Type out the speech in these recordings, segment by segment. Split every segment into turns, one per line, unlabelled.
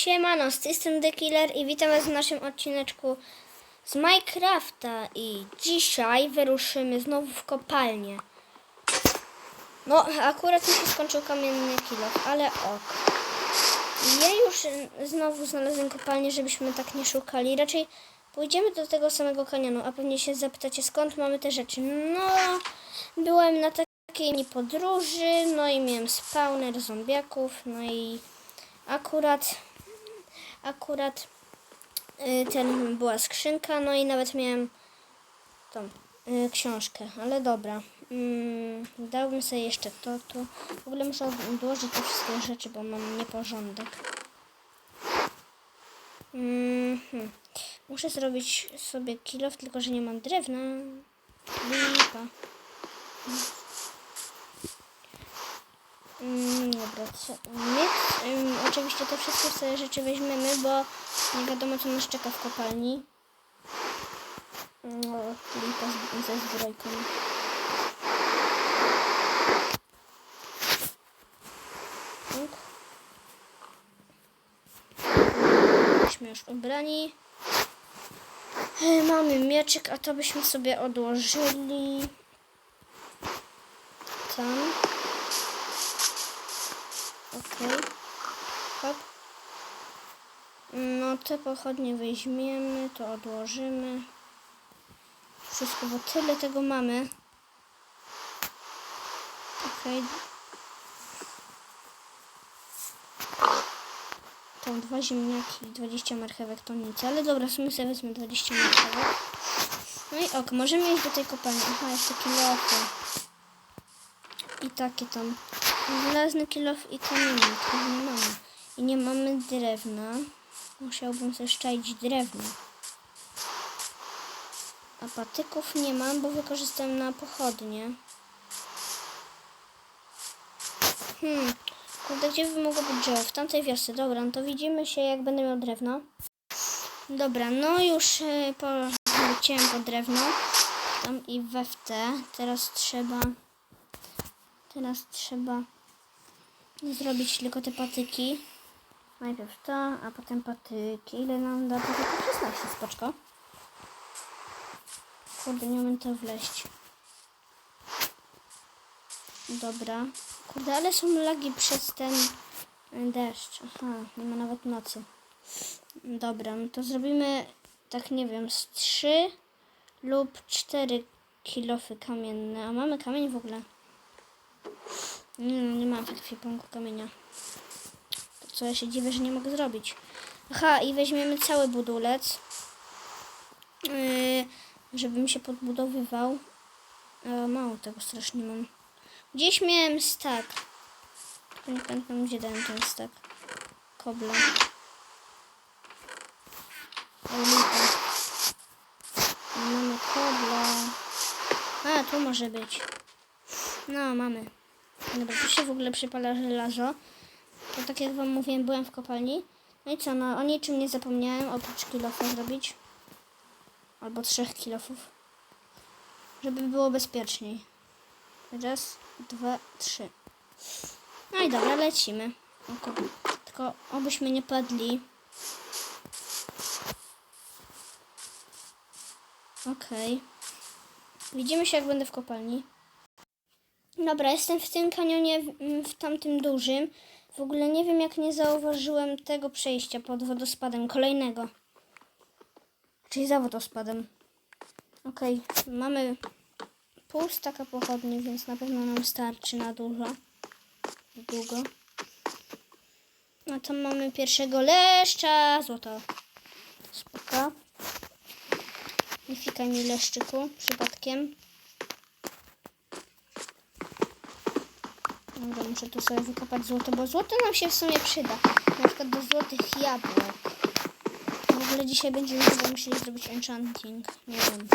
Siemano, z tej strony The Killer i witam was w naszym odcineczku z Minecrafta i dzisiaj wyruszymy znowu w kopalnię. No, akurat mi się skończył kamienny kilo, ale ok. Ja już znowu znalazłem kopalnię, żebyśmy tak nie szukali. Raczej pójdziemy do tego samego kanionu, a pewnie się zapytacie skąd mamy te rzeczy. No, byłem na takiej podróży, no i miałem spawner zombiaków, no i akurat akurat y, ten była skrzynka, no i nawet miałem tą y, książkę, ale dobra. Mm, dałbym sobie jeszcze to, tu. W ogóle muszę odłożyć te wszystkie rzeczy, bo mam nieporządek. Mm, hmm. Muszę zrobić sobie kilof, tylko że nie mam drewna. Lipa. Mm, dobra? Mieć, ym, oczywiście te wszystkie sobie rzeczy weźmiemy, bo nie wiadomo co nas czeka w kopalni. No, lipa z, ze zbrojką. Tak. Jesteśmy już ubrani. E, Mamy mieczyk, a to byśmy sobie odłożyli. Tam. Okej. Hop. No te pochodnie weźmiemy, to odłożymy. Wszystko, bo tyle tego mamy. Okej. Tam dwa ziemniaki i 20 marchewek to nic, ale dobra, w sumie sobie wezmę 20 marchewek. No i ok, możemy iść do tej kopalni. Aha, jeszcze kilofy. I takie tam. Żelazny kilof i kamienny, których nie mamy. I nie mamy drewna. Musiałbym też szczaić drewno. A patyków nie mam, bo wykorzystałem na pochodnie. Hmm. Kurde, gdzie by mogło być drzewo? W tamtej wiosce. Dobra, no to widzimy się, jak będę miał drewno. Dobra, no już y, poleciałem po drewno. Tam i we w te. Teraz trzeba... Teraz trzeba zrobić tylko te patyki. Najpierw to, a potem patyki. Ile nam da patyków? 16, spoczko. Kurde, nie umiem to wleść. Dobra. Kurde, ale są lagi przez ten deszcz. Aha, nie ma nawet nocy. Dobra, no to zrobimy tak, nie wiem, z 3 lub 4 kilofy kamienne. A mamy kamień w ogóle? No, nie mam w ekwipunku kamienia. Co, ja się dziwię, że nie mogę zrobić. Aha, i weźmiemy cały budulec. Yy, żeby mi się podbudowywał. E, mało tego strasznie mam. Gdzieś miałem. Tylko nie pamiętam, gdzie dałem ten stak. Kobla. O, lipa. Nie mamy kobla. A, tu może być. No, mamy. Dobra, tu się w ogóle przypala żelazo. To tak jak wam mówiłem, byłem w kopalni. No i co, no o niczym nie zapomniałem, oprócz kilofa zrobić. Albo trzech kilofów. Żeby było bezpieczniej. Raz, dwa, trzy. No i dobra, lecimy. Tylko, tylko obyśmy nie padli. Okej. Widzimy się, jak będę w kopalni. Dobra, jestem w tym kanionie, w, w tamtym dużym. W ogóle nie wiem, jak nie zauważyłem tego przejścia pod wodospadem, kolejnego. Czyli za wodospadem. Okej, mamy pół staka pochodni, więc na pewno nam starczy na dużo. Długo. A tam mamy pierwszego leszcza. Złoto. Spoko. Nie fikaj mi leszczyku przypadkiem. Dobra, muszę tu sobie wykopać złoto, bo złoto nam się w sumie przyda. Na przykład do złotych jabłek. W ogóle dzisiaj będziemy chyba musieli zrobić enchanting. Nie wiem.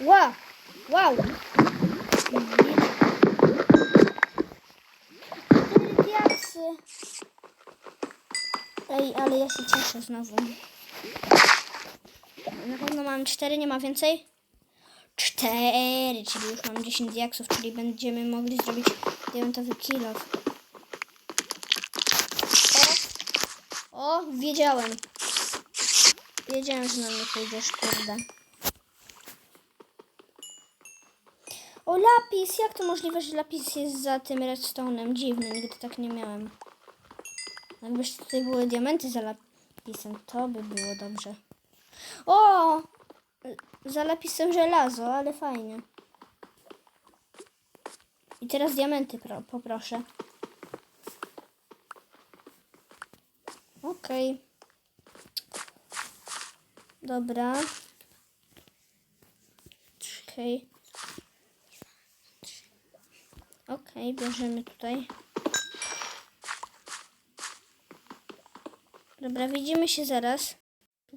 Wow! Wow! Ej, ale ja się cieszę znowu. Na pewno mam cztery, nie ma więcej? Cztery! 4, czyli już mam 10 diaksów, czyli będziemy mogli zrobić diamentowy kilof. O, wiedziałem. Wiedziałem, że na mnie pójdziesz, kurde. O, lapis! Jak to możliwe, że lapis jest za tym redstone'em? Dziwne, nigdy tak nie miałem. Jakbyś tutaj były diamenty za lapisem, to by było dobrze. O! Za lapisem żelazo, ale fajnie. I teraz diamenty pro, poproszę. Okej. Dobra. Okej. Okej, bierzemy tutaj. Dobra, widzimy się zaraz.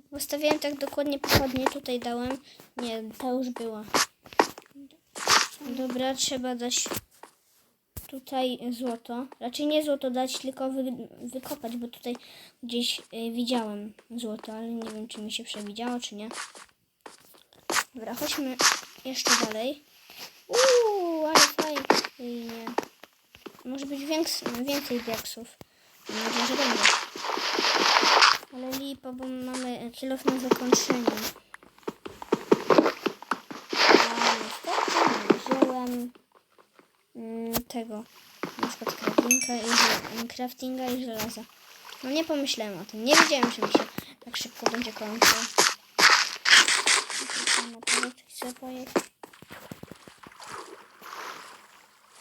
Postawiłem tak dokładnie pochodnie, tutaj dałem. Nie, ta już była. Dobra, trzeba dać tutaj złoto. Raczej nie złoto dać, tylko wy, wykopać, bo tutaj gdzieś y, widziałem złoto, ale nie wiem, czy mi się przewidziało, czy nie. Dobra, chodźmy jeszcze dalej. Uuu, ale fajnie. Może być więks, więcej diaksów. Nadzieję, że będzie. Ale lipa, bo mamy kilof na zakończenie. A wziąłem mm, tego. Na przykład craftinga i, żel- craftinga i żelaza. No nie pomyślałem o tym. Nie wiedziałem, że mi się tak szybko będzie kończył.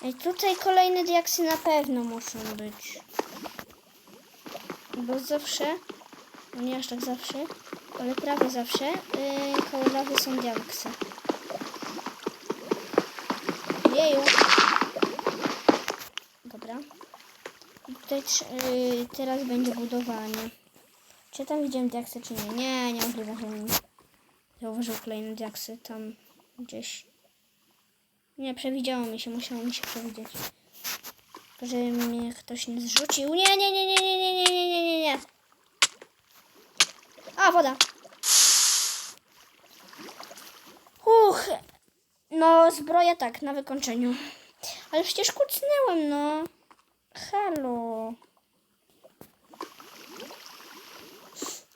Ej, tutaj kolejne diaksy na pewno muszą być. Bo zawsze, nie aż tak zawsze, ale prawie zawsze yy, koło lawy są diaksy. Jeju. Dobra. I tutaj yy, teraz będzie budowanie. Czy tam widziałem diaksy, czy nie? Nie, nie zauważył kolejne diaksy tam gdzieś. Nie, przewidziało mi się, musiało mi się przewidzieć. Tylko, Żeby mnie ktoś nie zrzucił. Nie, nie, nie, nie, nie, nie, nie, nie, nie, nie. A, woda. Uch. No, zbroja tak, na wykończeniu. Ale przecież kucnęłem, no. Halo.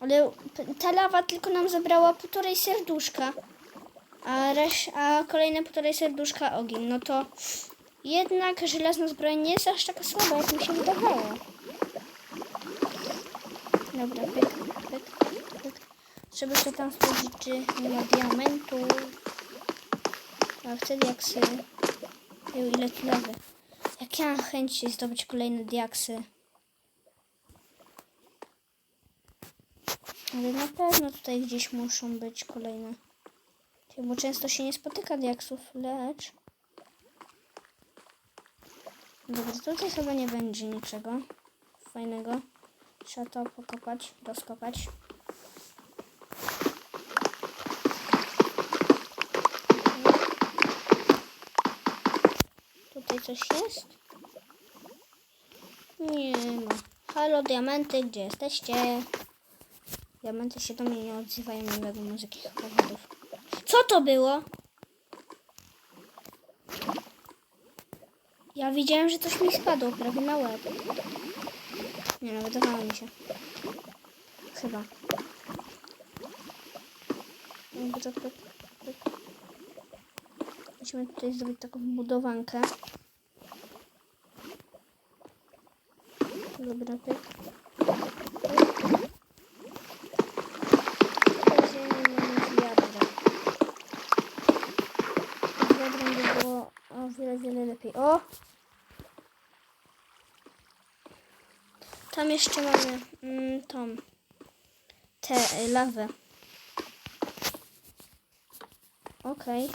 Ale ta lawa tylko nam zabrała półtorej serduszka. A, resz, a kolejne półtorej serduszka ogień. No to jednak żelazna zbroja nie jest aż taka słaba, jak mi się wydawało. Dobra, pyk. Trzeba się tam sprawdzić, czy nie ma diamentu. A diaksy. Jeju, ile tu lawy. Jak ja mam chęć zdobyć kolejne diaksy. Ale na pewno tutaj gdzieś muszą być kolejne. Bo często się nie spotyka diaksów, lecz... Dobra, tutaj chyba nie będzie niczego fajnego. Trzeba to pokopać, rozkopać. Tutaj coś jest? Nie ma. Halo, diamenty, gdzie jesteście? Diamenty się do mnie nie odzywają, nie wiadomo z jakich powodów. Co to było? Ja widziałem, że coś mi spadło prawie na łeb. Nie no, wydawało mi się. Chyba. Dobra, pyk, pyk. Musimy tutaj zrobić taką budowankę. Dobra, pyk. Weźmiemy wiadro. Z wiadrem by było o wiele, wiele lepiej. O! Tam jeszcze mamy mm, tą tę y, lawę. Okej.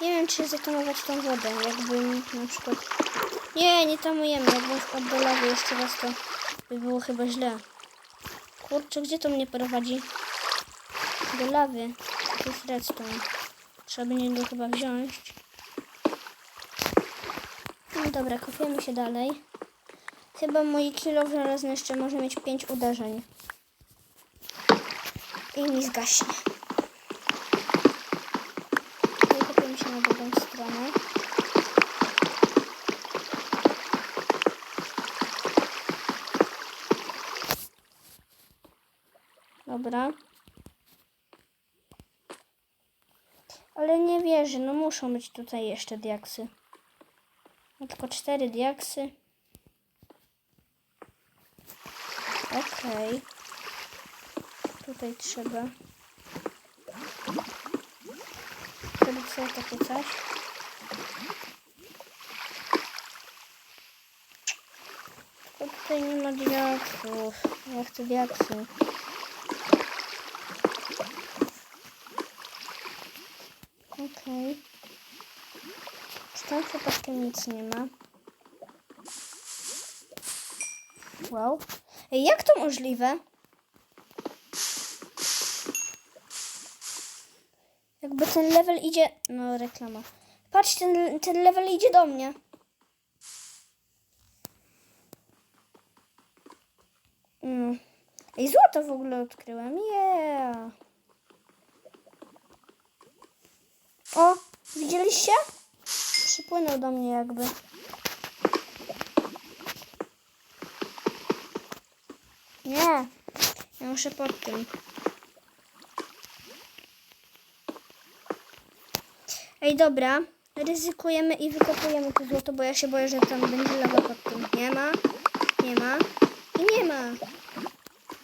Nie wiem, czy zatamować tą wodę. Jakbym na przykład... Nie, nie tamujemy. Jakbym wpadł do lawy jeszcze raz, to by było chyba źle. Kurczę, gdzie to mnie prowadzi? Do lawy. To jest redstone. Trzeba będzie go chyba wziąć. No dobra, kopiemy się dalej. Chyba mój kilo żelazny jeszcze może mieć 5 uderzeń. I mi zgaśnie. I kopiemy się na drugą stronę. Dobra. Ale nie wierzę, no muszą być tutaj jeszcze diaksy. No tylko cztery diaksy. Okej. Tutaj trzeba. Zrobić sobie takie coś. Tutaj nie ma diaksów. Ja chcę diaksy. Okej. Tą przypadkiem nic nie ma. Wow. Jak to możliwe? Jakby ten level idzie... No, reklama. Patrz, ten, ten level idzie do mnie. Mm. Ej, złoto w ogóle odkryłem. Yeah. O, widzieliście? Przypłynął do mnie jakby. Nie, ja muszę pod tym. Ej, dobra, ryzykujemy i wykopujemy to złoto, bo ja się boję, że tam będzie lawa pod tym. Nie ma, nie ma i nie ma.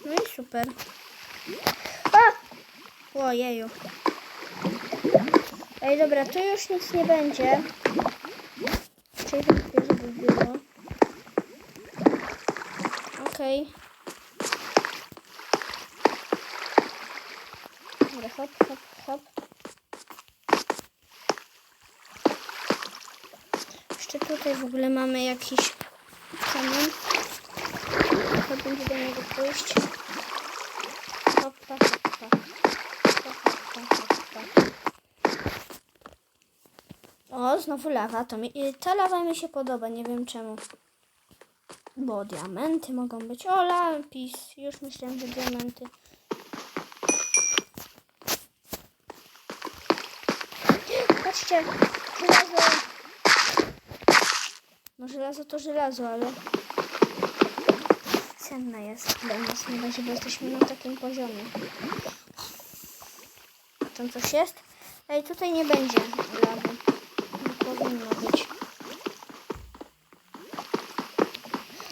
No i super. A! Ojeju. Ej, dobra, tu już nic nie będzie. Okej. Dobra, hop, hop, hop. Jeszcze tutaj w ogóle mamy jakiś kamień. To będzie do niego pójść. O, znowu lawa. To mi, ta lawa mi się podoba, nie wiem czemu. Bo diamenty mogą być. O, lapis. Już myślałem, że diamenty. Patrzcie, żelazo. No żelazo to żelazo, ale cenne jest dla nas na razie, bo jesteśmy na takim poziomie. Tam coś jest? Ej, tutaj nie będzie lawy. Powinno być.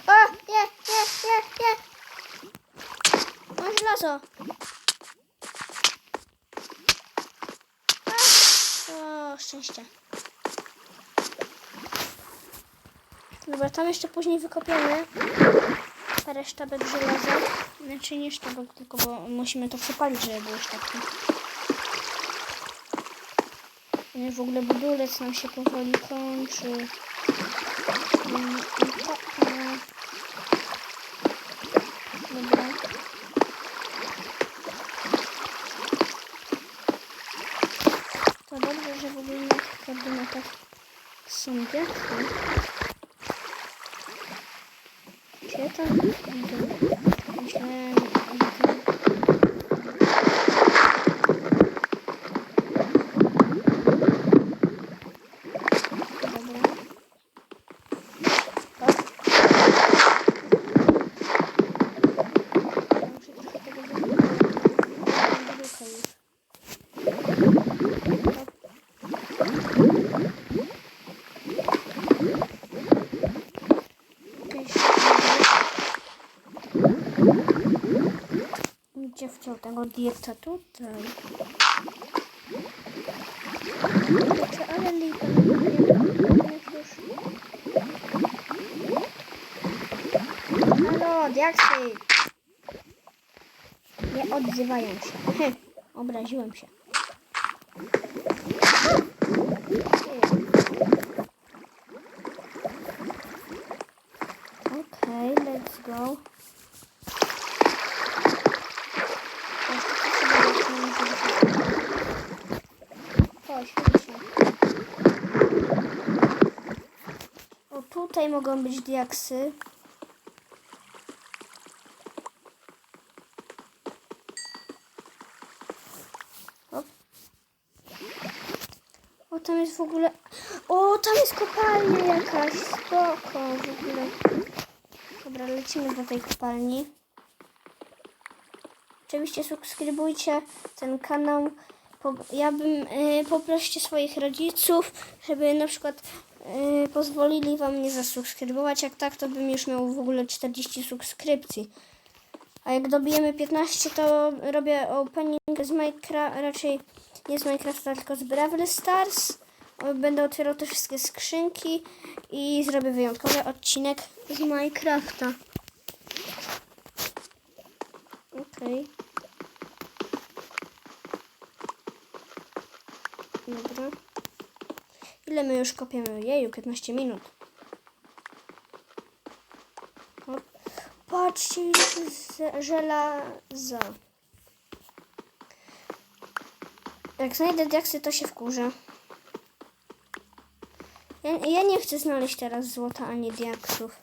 O! Nie, nie, nie, nie! Mam żelazo! A! O, szczęście. Dobra, tam jeszcze później wykopiemy parę sztabek żelaza. Znaczy nie sztabek, tylko bo musimy to przepalić, żeby było sztabki. W ogóle budulec nam się powoli kończy. Dobra. To dobrze, że w ogóle na tych koordynatach są wiatry. Ja tam? Myślałem, że tam... Dobra. Hop. Ja muszę trochę tego wybudować. Wybucha już. Hop. Tutaj się Gdzie dieta? Tutaj. Kurczę, ale lipa. Halo, diaksy! Nie odzywają się. Hm, obraziłem się. Okej, let's go. mogą być diaksy. O. tam jest w ogóle... O, tam jest kopalnia jakaś, spoko w ogóle. Dobra, lecimy do tej kopalni. Oczywiście subskrybujcie ten kanał. Ja bym y, swoich rodziców, żeby na przykład y, pozwolili wam mnie zasubskrybować. Jak tak, to bym już miał w ogóle 40 subskrypcji. A jak dobijemy 15, to robię opening z Minecraft, raczej nie z Minecrafta, tylko z Brawl Stars. Będę otwierał te wszystkie skrzynki i zrobię wyjątkowy odcinek z Minecrafta. Okej. Dobra. Ile my już kopiemy? Jeju, 15 minut. Patrzcie, żelaza. Jak znajdę diaksy, to się wkurzę. Ja, ja nie chcę znaleźć teraz złota ani diaksów.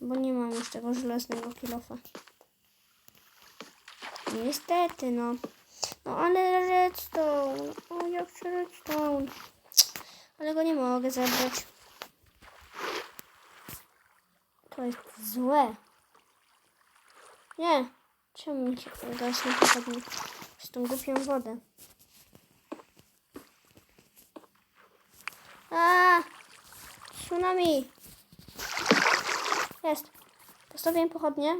Bo nie mam już tego żelaznego kilofa. Niestety, no. No ale redstone. O, jak redstone. Ale go nie mogę zabrać. To jest złe. Nie. Czemu mi się gaz nie? Przez tą głupią wodę. A! Tsunami! Jest. Postawiłem pochodnie.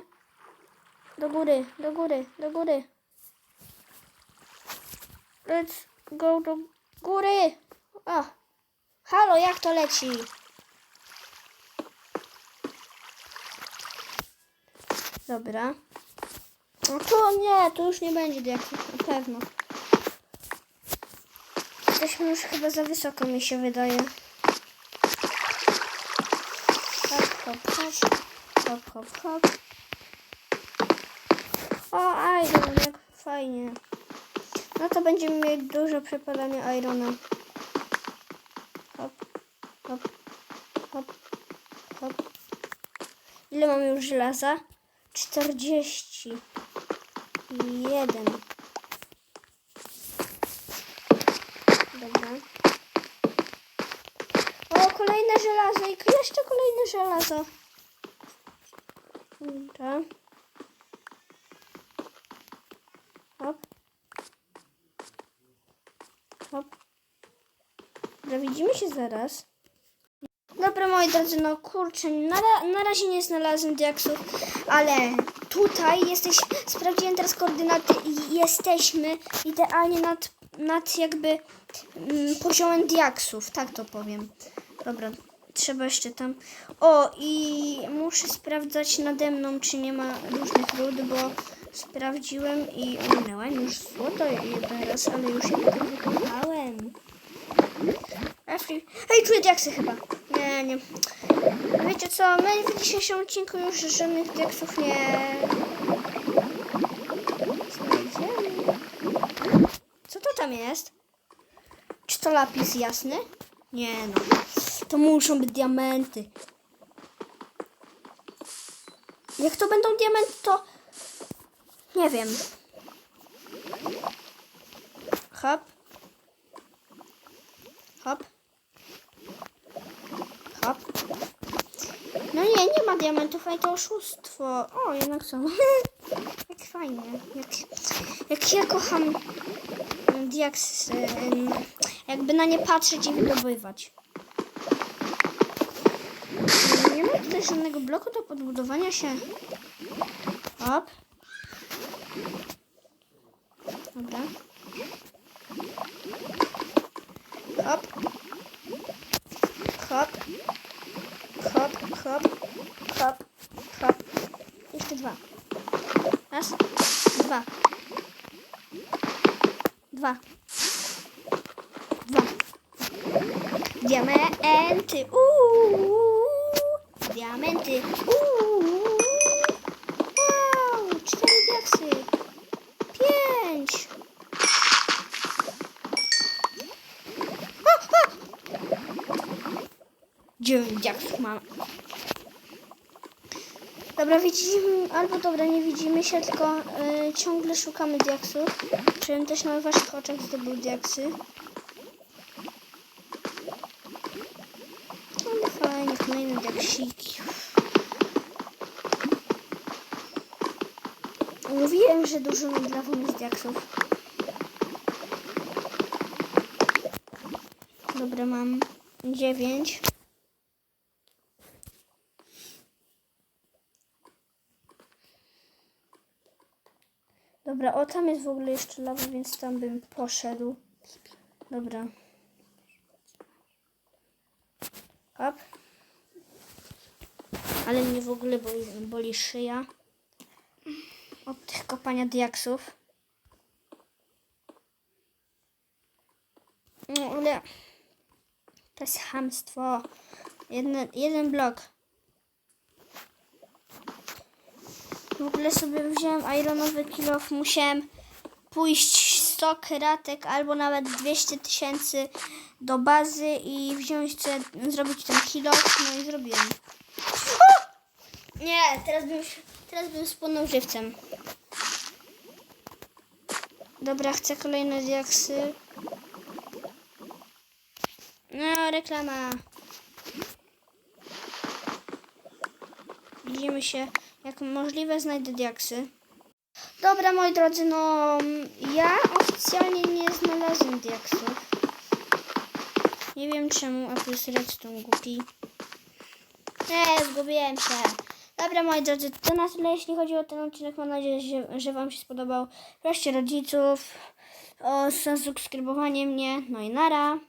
Do góry, do góry, do góry. Let's go do góry. A. Halo, jak to leci? Dobra. No to nie, to już nie będzie diaksów, na pewno. Jesteśmy już chyba za wysoko, mi się wydaje. Hop, hop, hop. Hop, hop, hop. O, iron, jak fajnie. No to będziemy mieć dużo przepadania irona. Hop, hop, hop, hop. Ile mamy już żelaza? 40. Jeden. Dobra. O, kolejne żelazo i jeszcze kolejne żelazo. Dobra. Hop. Hop. Dobra, widzimy się zaraz. Dobra, moi drodzy, no kurczę, na, na razie nie znalazłem diaksów, ale tutaj jesteś, sprawdziłem teraz koordynaty i jesteśmy idealnie nad, nad jakby mm, poziomem diaksów, tak to powiem. Dobra, trzeba jeszcze tam... O, i muszę sprawdzać nade mną, czy nie ma różnych ród, bo sprawdziłem i ominęłam już złoto jeden raz, ale już je wykopałem. Ej, czuję diaksy chyba. Nie, nie. Wiecie co, my w dzisiejszym odcinku już żadnych diaksów nie... znajdziemy. Co to tam jest? Czy to lapis jasny? Nie no. To muszą być diamenty. Jak to będą diamenty, to... Nie wiem. Hop. Hop. Hop. No nie, nie ma diamentów, ale to oszustwo. O, jednak są. jak fajnie. Jak, jak ja kocham mm, diaks, jakby na nie patrzeć i wydobywać. Nie ma tutaj żadnego bloku do podbudowania się. Hop. Dobra. Hop. Hop. Hop, hop, hop, hop. Jeszcze dwa. Raz, dwa. Dwa. Dwa. Diamenty. Uuu. Diamenty. Uuu. Wow. Cztery diaksy. dziewięciaków mamy. Dobra, widzimy, albo dobra, nie widzimy się, tylko y, ciągle szukamy diaksów. Czy też na waszych oczach zdobył diaksy. Ale fajnie, kolejne diaksiki. Mówiłem, że dużo nad lawą jest diaksów. Dobra, mam dziewięć. Dobra, o tam jest w ogóle jeszcze lawa, więc tam bym poszedł. Dobra. Hop. Ale mnie w ogóle boli, boli szyja. Od tych kopania diaksów. No ale to jest hamstwo. Jeden, jeden blok. W ogóle sobie wziąłem ironowy kilof. Musiałem pójść 100 kratek albo nawet 200 tysięcy do bazy i wziąć sobie, zrobić ten kilof. No i zrobiłem. O! Nie, teraz bym, teraz bym spłonął żywcem. Dobra, chcę kolejne diaksy. No, reklama. Widzimy się. Jak możliwe, znajdę diaksy. Dobra, moi drodzy, no ja oficjalnie nie znalazłem diaksów. Nie wiem czemu, a jest redstone głupi. Nie, zgubiłem się. Dobra, moi drodzy, to na tyle, jeśli chodzi o ten odcinek. Mam nadzieję, że, że Wam się spodobał. Proście rodziców o zasubskrybowanie mnie. No i nara.